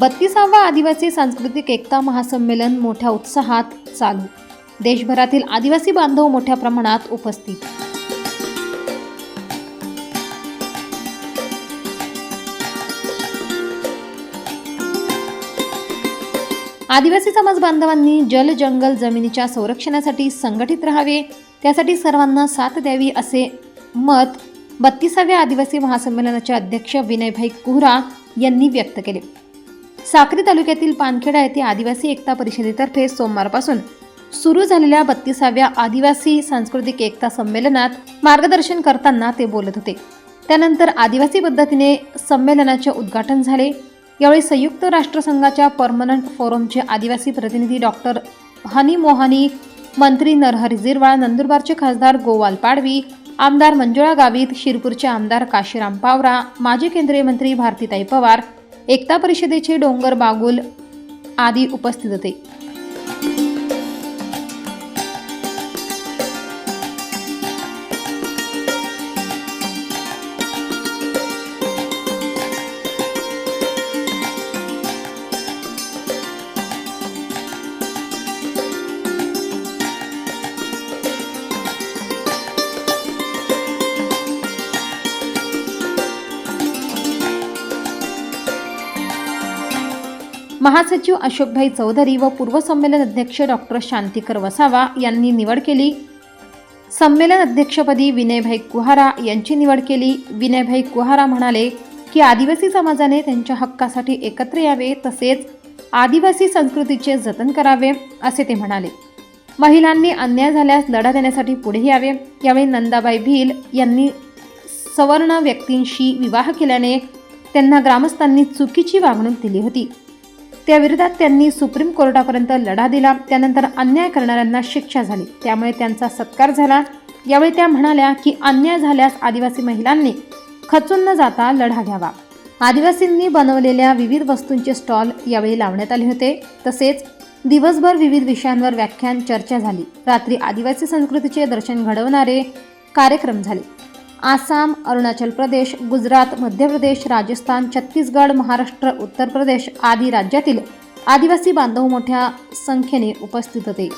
बत्तीसावा आदिवासी सांस्कृतिक एकता महासंमेलन मोठ्या उत्साहात चालू. देशभरातील आदिवासी बांधव मोठ्या प्रमाणात उपस्थित. आदिवासी समाज बांधवांनी जल जंगल जमिनीच्या संरक्षणासाठी संघटित राहावे त्यासाठी सर्वांना साथ द्यावी असे मत बत्तीसाव्या आदिवासी महासंमेलनाचे अध्यक्ष विनयभाई कुहरा यांनी व्यक्त केले. साक्री तालुक्यातील पानखेडा येथे आदिवासी एकता परिषदेतर्फे सोमवारपासून सुरू झालेल्या बत्तीसाव्या आदिवासी सांस्कृतिक एकता संमेलनात मार्गदर्शन करताना ते बोलत होते. त्यानंतर आदिवासी पद्धतीने संमेलनाचे उद्घाटन झाले. यावेळी संयुक्त राष्ट्रसंघाच्या परमनंट फोरमचे आदिवासी प्रतिनिधी डॉक्टर हनी मोहानी मंत्री नरहरी झिरवाळ नंदुरबारचे खासदार गोवाल पाडवी आमदार मंजुळा गावित शिरपूरचे आमदार काशीराम पावरा माजी केंद्रीय मंत्री भारतीताई पवार एकता परिषदेचे डोंगर बागुल आदी उपस्थित होते. महासचिव अशोकभाई चौधरी व पूर्व संमेलन अध्यक्ष डॉक्टर शांतिकर वसावा यांनी निवड केली. संमेलन अध्यक्षपदी विनयभाई कुहारा यांची निवड केली. विनयभाई कुहारा म्हणाले की आदिवासी समाजाने त्यांच्या हक्कासाठी एकत्र यावे तसेच आदिवासी संस्कृतीचे जतन करावे असे ते म्हणाले. महिलांनी अन्याय झाल्यास लढा देण्यासाठी पुढे यावे. यावेळी नंदाबाई भील यांनी सवर्ण व्यक्तींशी विवाह केल्याने त्यांना ग्रामस्थांनी चुकीची वागणूक दिली होती. त्याविरोधात त्यांनी सुप्रीम कोर्टापर्यंत लढा दिला. त्यानंतर अन्याय करणाऱ्यांना शिक्षा झाली. त्यामुळे त्यांचा सत्कार झाला. यावेळी त्या म्हणाल्या की अन्याय झाल्यास आदिवासी महिलांनी खचून न जाता लढा घ्यावा. आदिवासींनी बनवलेल्या विविध वस्तूंचे स्टॉल यावेळी लावण्यात आले होते. तसेच दिवसभर विविध विषयांवर व्याख्यान चर्चा झाली. रात्री आदिवासी संस्कृतीचे दर्शन घडवणारे कार्यक्रम झाले. आसाम अरुणाचल प्रदेश गुजरात मध्य प्रदेश राजस्थान छत्तीसगड महाराष्ट्र उत्तर प्रदेश आदी राज्यातील आदिवासी बांधव मोठ्या संख्येने उपस्थित होते.